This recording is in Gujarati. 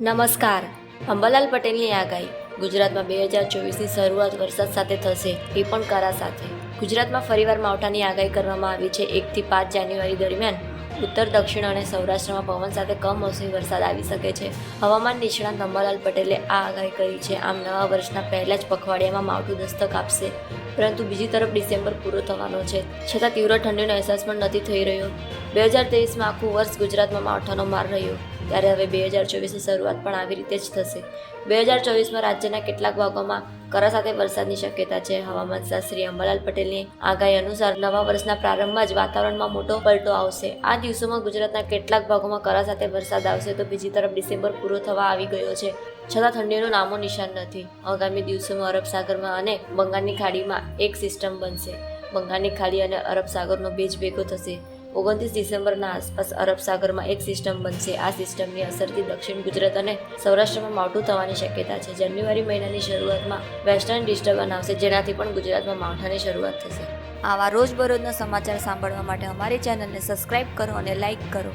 નમસ્કાર. અંબાલાલ પટેલની આગાહી. ગુજરાતમાં બે હજાર ચોવીસની શરૂઆત વરસાદ સાથે થશે, એ પણ કરા સાથે. ગુજરાતમાં ફરીવાર માવઠાની આગાહી કરવામાં આવી છે. એકથી પાંચ જાન્યુઆરી દરમિયાન ઉત્તર, દક્ષિણ અને સૌરાષ્ટ્રમાં પવન સાથે કમોસમી વરસાદ આવી શકે છે. હવામાન નિષ્ણાંત અંબાલાલ પટેલે આ આગાહી કરી છે. આમ નવા વર્ષના પહેલા જ પખવાડિયામાં માવઠું દસ્તક આપશે. પરંતુ બીજી તરફ ડિસેમ્બર પૂરો થવાનો છે. છતાં તીવ્ર ઠંડીનો અહેસાસ પણ નથી થઈ રહ્યો. બે હજાર તેવીસમાં આખું વર્ષ ગુજરાતમાં માવઠાનો માર રહ્યો. ત્યારે હવે બે હજાર ચોવીસની શરૂઆત પણ આવી રીતે જ થશે. બે હજાર ચોવીસમાં રાજ્યના કેટલાક ભાગોમાં કરા સાથે વરસાદની શક્યતા છે. હવામાન શાસ્ત્રી અંબાલાલ પટેલની આગાહી અનુસાર નવા વર્ષના પ્રારંભમાં જ વાતાવરણમાં મોટો પલટો આવશે. આ દિવસોમાં ગુજરાતના કેટલાક ભાગોમાં કરા સાથે વરસાદ આવશે તો બીજી તરફ ડિસેમ્બર પૂરો થવા આવી ગયો છે. છતાં ઠંડીનું નામો નિશાન નથી. આગામી દિવસોમાં અરબ સાગરમાં અને બંગાળની ખાડીમાં એક સિસ્ટમ બનશે. બંગાળની ખાડી અને અરબ સાગરનો ભેજ ભેગો થશે. ઓગણત્રીસ ડિસેમ્બરના આસપાસ અરબ સાગરમાં એક સિસ્ટમ બનશે. આ સિસ્ટમની અસરથી દક્ષિણ ગુજરાત અને સૌરાષ્ટ્રમાં માવઠું થવાની શક્યતા છે. જાન્યુઆરી મહિનાની શરૂઆતમાં વેસ્ટર્ન ડિસ્ટર્બન્સ આવશે જેનાથી પણ ગુજરાતમાં માવઠાની શરૂઆત થશે. આવા રોજબરોજના સમાચાર સાંભળવા માટે અમારી ચેનલને સબસ્ક્રાઇબ કરો અને લાઇક કરો.